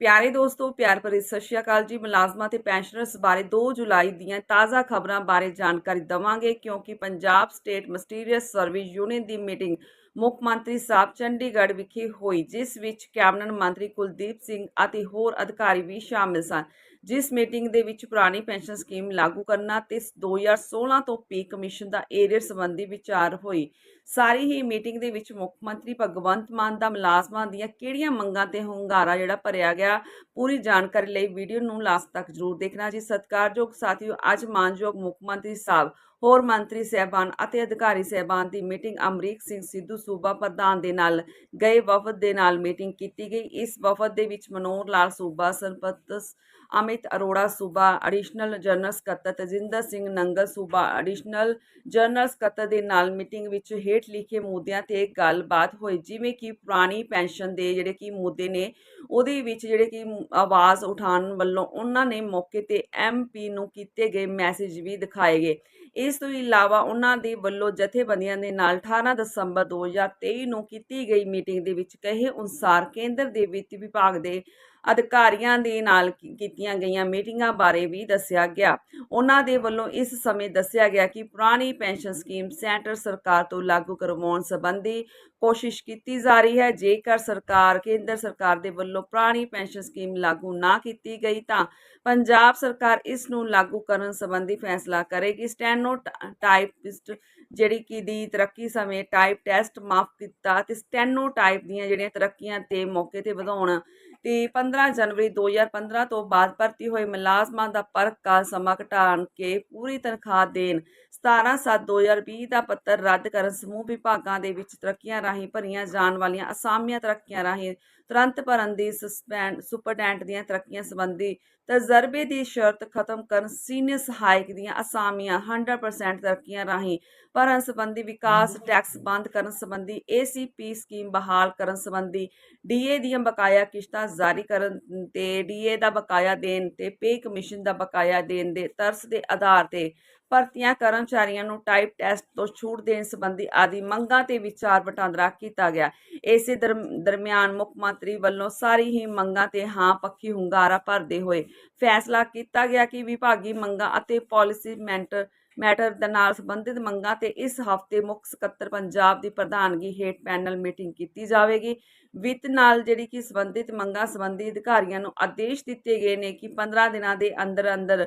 ਪਿਆਰੇ ਦੋਸਤੋ, ਪਿਆਰ ਭਰੀ ਸਤਿ ਸ਼੍ਰੀ ਅਕਾਲ ਜੀ। ਮੁਲਾਜ਼ਮਾਂ ਤੇ ਪੈਨਸ਼ਨਰਸ ਬਾਰੇ 2 ਜੁਲਾਈ ਦੀਆਂ ਤਾਜ਼ਾ ਖਬਰਾਂ ਬਾਰੇ ਜਾਣਕਾਰੀ ਦਵਾਂਗੇ, ਕਿਉਂਕਿ Punjab state ministerial service union ਦੀ ਮੀਟਿੰਗ ਮੁੱਖ ਮੰਤਰੀ ਸਾਹਿਬ ਚੰਡੀਗੜ੍ਹ ਵਿਖੇ ਹੋਈ, ਜਿਸ ਵਿੱਚ ਕੈਬਨਿਟ ਮੰਤਰੀ ਕੁਲਦੀਪ ਸਿੰਘ ਅਤੇ ਹੋਰ ਅਧਿਕਾਰੀ ਵੀ ਸ਼ਾਮਿਲ ਸਨ। ਜਿਸ ਮੀਟਿੰਗ ਦੇ ਵਿੱਚ ਪੁਰਾਣੀ ਪੈਨਸ਼ਨ ਸਕੀਮ ਲਾਗੂ ਕਰਨਾ ਤੇ 2016 ਤੋਂ ਪੀ ਕਮਿਸ਼ਨ ਦਾ ਏਰੀਅਰ ਸੰਬੰਧੀ ਵਿਚਾਰ ਹੋਈ। ਸਾਰੀ ਹੀ ਮੀਟਿੰਗ ਦੇ ਵਿੱਚ ਮੁੱਖ ਮੰਤਰੀ ਭਗਵੰਤ ਮਾਨ ਦਾ ਮੁਲਾਜ਼ਮਾਂ ਦੀਆਂ ਕਿਹੜੀਆਂ ਮੰਗਾਂ ਤੇ ਹੁੰਗਾਰਾ ਜਿਹੜਾ ਭਰਿਆ ਗਿਆ ਪੂਰੀ ਜਾਣਕਾਰੀ ਲਈ ਵੀਡੀਓ ਨੂੰ ਲਾਸਟ ਤੱਕ ਜ਼ਰੂਰ ਦੇਖਣਾ ਜੀ। ਸਤਿਕਾਰਯੋਗ ਸਾਥੀਓ, ਅੱਜ ਮਾਨਯੋਗ ਮੁੱਖ ਮੰਤਰੀ ਸਾਹਿਬ ਹੋਰ ਮੰਤਰੀ ਸਹਿਬਾਨ ਅਤੇ ਅਧਿਕਾਰੀ ਸਹਿਬਾਨ ਦੀ ਮੀਟਿੰਗ ਅਮਰੀਕ ਸਿੰਘ ਸਿੱਧੂ ਸੂਬਾ ਪ੍ਰਧਾਨ ਦੇ ਨਾਲ ਗਏ ਵਫਦ ਦੇ ਨਾਲ ਮੀਟਿੰਗ ਕੀਤੀ ਗਈ। ਇਸ ਵਫਦ ਦੇ ਵਿੱਚ ਮਨੋਹਰ ਲਾਲ ਸੂਬਾ ਸਰਪੰਚ ਅਮਿਤ ਅਰੋੜਾ ਸੂਬਾ, ਐਡੀਸ਼ਨਲ ਜਨਰਲ ਸਕੱਤਰ ਤਜਿੰਦਰ ਸਿੰਘ ਨੰਗਲ ਸੂਬਾ, ਐਡੀਸ਼ਨਲ ਜਨਰਲ ਸਕੱਤਰ ਦੇ ਨਾਲ ਮੀਟਿੰਗ ਵਿੱਚ ਹੇਠ ਲਿਖੇ ਮੁੱਦਿਆਂ ਤੇ ਗੱਲਬਾਤ ਹੋਈ, ਜਿਵੇਂ ਕਿ ਪੁਰਾਣੀ ਪੈਨਸ਼ਨ ਦੇ ਜਿਹੜੇ ਕਿ ਮੁੱਦੇ ਨੇ, ਉਹਦੇ ਵਿੱਚ ਜਿਹੜੇ ਕਿ ਆਵਾਜ਼ ਉਠਾਉਣ ਵੱਲੋਂ ਉਹਨਾਂ ਨੇ ਮੌਕੇ ਤੇ ਐਮਪੀ ਨੂੰ ਕੀਤੇ ਗਏ ਮੈਸੇਜ ਵੀ ਦਿਖਾਏ ਗਏ। ਇਸ ਤੋਂ ਇਲਾਵਾ ਉਹਨਾਂ ਦੇ ਵੱਲੋਂ ਜਥੇਬੰਦੀਆਂ ਦੇ ਨਾਲ 18 ਦਸੰਬਰ 2023 ਨੂੰ ਕੀਤੀ ਗਈ ਮੀਟਿੰਗ ਦੇ ਵਿੱਚ ਕਹੇ ਅਨੁਸਾਰ ਕੇਂਦਰ ਦੇ ਵਿੱਤ ਵਿਭਾਗ ਦੇ ਅਧਿਕਾਰੀਆਂ ਦੇ ਨਾਲ ਕੀਤੀਆਂ ਗਈਆਂ ਮੀਟਿੰਗਾਂ ਬਾਰੇ ਵੀ ਦੱਸਿਆ ਗਿਆ। ਉਹਨਾਂ ਦੇ ਵੱਲੋਂ ਇਸ ਸਮੇਂ ਦੱਸਿਆ ਗਿਆ ਕਿ ਪੁਰਾਣੀ ਪੈਨਸ਼ਨ ਸਕੀਮ ਸੈਂਟਰ ਸਰਕਾਰ ਤੋਂ ਲਾਗੂ ਕਰਵਾਉਣ ਸੰਬੰਧੀ ਕੋਸ਼ਿਸ਼ ਕੀਤੀ ਜਾ ਰਹੀ ਹੈ। ਜੇਕਰ ਸਰਕਾਰ, ਕੇਂਦਰ ਸਰਕਾਰ ਦੇ ਵੱਲੋਂ ਪੁਰਾਣੀ ਪੈਨਸ਼ਨ ਸਕੀਮ ਲਾਗੂ ਨਾ ਕੀਤੀ ਗਈ ਤਾਂ ਪੰਜਾਬ ਸਰਕਾਰ ਇਸ ਨੂੰ ਲਾਗੂ ਕਰਨ ਸੰਬੰਧੀ ਫੈਸਲਾ ਕਰੇਗੀ। ਸਟੈਨੋ ਟਾਈਪਿਸਟ ਜਿਹੜੀ ਕਿ ਦੀ ਤਰੱਕੀ ਸਮੇਂ ਟਾਈਪ ਟੈਸਟ ਮਾਫ ਕੀਤਾ ਤੇ ਸਟੈਨੋ ਟਾਈਪ ਦੀਆਂ ਜਿਹੜੀਆਂ ਤਰੱਕੀਆਂ ਤੇ ਮੌਕੇ ਤੇ ਵਧਾਉਣ ਤੇ 15 ਜਨਵਰੀ 2015 ਤੋਂ ਬਾਅਦ ਭਰਤੀ ਹੋਏ ਮੁਲਾਜ਼ਮਾਂ ਦਾ ਪਰਖ ਕਾਲ ਸਮਾਂ ਘਟਾਉਣ ਕੇ ਪੂਰੀ ਤਨਖਾਹ ਦੇਣ। 17/7/2020 ਦਾ ਪੱਤਰ ਰੱਦ ਕਰਨ ਸਮੂਹ ਵਿਭਾਗਾਂ ਦੇ ਵਿੱਚ ਤਰੱਕੀਆਂ ਰਾਹੀਂ ਭਰੀਆਂ ਜਾਣ ਵਾਲੀਆਂ ਅਸਾਮੀਆਂ ਤਰੱਕੀਆਂ ਰਾਹੀਂ ਤੁਰੰਤ ਭਰਨ ਦੀ ਸਸਪੈਂਡ ਸੁਪਰਡੈਂਟ ਦੀਆਂ ਤਰੱਕੀਆਂ ਸੰਬੰਧੀ ਤਜਰਬੇ ਦੀ ਸ਼ਰਤ ਖਤਮ ਕਰਨ ਸੀਨੀਅਰ ਸਹਾਇਕ ਦੀਆਂ ਅਸਾਮੀਆਂ 100% ਤਰੱਕੀਆਂ ਰਾਹੀਂ ਭਰਨ ਸੰਬੰਧੀ ਵਿਕਾਸ ਟੈਕਸ ਬੰਦ ਕਰਨ ਸੰਬੰਧੀ ਏਸੀਪੀ ਸਕੀਮ ਬਹਾਲ ਕਰਨ ਸੰਬੰਧੀ ਡੀਏ ਦੀਆਂ ਬਕਾਇਆ ਕਿਸ਼ਤਾਂ ਜਾਰੀ ਕਰਨ ਤੇ ਡੀਏ ਦਾ ਬਕਾਇਆ ਦੇਣ ਤੇ ਪੇ ਕਮਿਸ਼ਨ ਦਾ ਬਕਾਇਆ ਦੇਣ ਦੇ ਤਰਸ ਦੇ ਆਧਾਰ ਤੇ ਭਰਤੀਆਂ, ਕਰਮਚਾਰੀਆਂ ਨੂੰ ਟਾਈਪ ਟੈਸਟ ਤੋਂ ਛੂਟ ਦੇਣ ਸੰਬੰਧੀ ਆਦਿ ਮੰਗਾਂ ਤੇ ਵਿਚਾਰ ਵਟਾਂਦਰਾ ਕੀਤਾ ਗਿਆ। ਇਸੇ ਦਰਮਿਆਨ ਮੁੱਖ ਮੰਤਰੀ ਵੱਲੋਂ ਸਾਰੀ ਹੀ ਮੰਗਾਂ ਤੇ ਹਾਂ ਪੱਖੀ ਹੁੰਗਾਰਾ ਭਰਦੇ ਹੋਏ ਫੈਸਲਾ ਕੀਤਾ ਗਿਆ ਕਿ ਵਿਭਾਗੀ ਮੰਗਾਂ ਅਤੇ ਪਾਲਿਸੀ ਮੈਂਟਰ ਮੈਟਰ ਦੇ ਨਾਲ ਸੰਬੰਧਿਤ ਮੰਗਾਂ ਤੇ ਇਸ ਹਫ਼ਤੇ ਮੁੱਖ ਸਕੱਤਰ ਪੰਜਾਬ ਦੀ ਪ੍ਰਧਾਨਗੀ ਹੇਠ ਪੈਨਲ ਮੀਟਿੰਗ ਕੀਤੀ ਜਾਵੇਗੀ। ਵਿੱਤ ਨਾਲ ਜਿਹੜੀ ਕਿ ਸੰਬੰਧਿਤ ਮੰਗਾਂ ਸੰਬੰਧੀ ਅਧਿਕਾਰੀਆਂ ਨੂੰ ਆਦੇਸ਼ ਦਿੱਤੇ ਗਏ ਨੇ ਕਿ 15 ਦਿਨਾਂ ਦੇ ਅੰਦਰ ਅੰਦਰ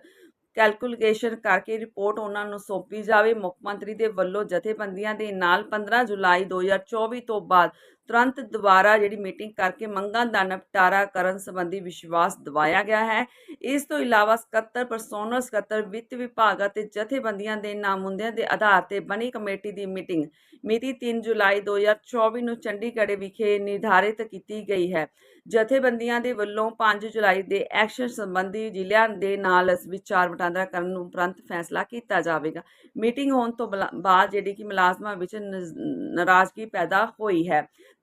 ਕੈਲਕੂਲੇਸ਼ਨ ਕਰਕੇ ਰਿਪੋਰਟ ਉਹਨਾਂ ਨੂੰ ਸੌਂਪੀ ਜਾਵੇ। ਮੁੱਖ ਮੰਤਰੀ ਦੇ ਵੱਲੋਂ ਜਥੇਬੰਦੀਆਂ ਦੇ ਨਾਲ 15 ਜੁਲਾਈ 2024 ਤੋਂ ਬਾਅਦ ਤੁਰੰਤ ਦੁਬਾਰਾ ਜਿਹੜੀ ਮੀਟਿੰਗ ਕਰਕੇ ਮੰਗਾਂ ਦਾ ਨਿਪਟਾਰਾ ਕਰਨ ਸੰਬੰਧੀ ਵਿਸ਼ਵਾਸ ਦਿਵਾਇਆ ਗਿਆ ਹੈ। ਇਸ ਤੋਂ ਇਲਾਵਾ ਸਕੱਤਰ ਪਰਸੋਨਲ ਸਕੱਤਰ ਵਿੱਤ ਵਿਭਾਗ ਅਤੇ ਜਥੇਬੰਦੀਆਂ ਦੇ ਨਾਮੁੰਦਿਆਂ ਦੇ ਆਧਾਰ ਤੇ ਬਣੀ ਕਮੇਟੀ ਦੀ ਮੀਟਿੰਗ ਮਿਤੀ 3 ਜੁਲਾਈ 2024 ਨੂੰ ਚੰਡੀਗੜ੍ਹ ਵਿਖੇ ਨਿਰਧਾਰਿਤ ਕੀਤੀ ਗਈ ਹੈ। ਜਥੇਬੰਦੀਆਂ ਦੇ ਵੱਲੋਂ 5 ਜੁਲਾਈ ਦੇ ਐਕਸ਼ਨ ਸੰਬੰਧੀ ਜ਼ਿਲ੍ਹਿਆਂ ਦੇ ਨਾਲ ਵਿਚਾਰ ਵਟਾਂਦਰਾ ਕਰਨ ਨੂੰ ਉਪਰੰਤ ਫੈਸਲਾ ਕੀਤਾ ਜਾਵੇਗਾ। ਮੀਟਿੰਗ ਹੋਣ ਤੋਂ ਬਲਾ- ਬਾਅਦ ਜਿਹੜੀ ਕਿ ਮੁਲਾਜ਼ਮਾਂ ਵਿੱਚ ਨਜ਼- ਨਾਰਾਜ਼ਗੀ ਪੈਦਾ ਹੋਈ ਹੈ।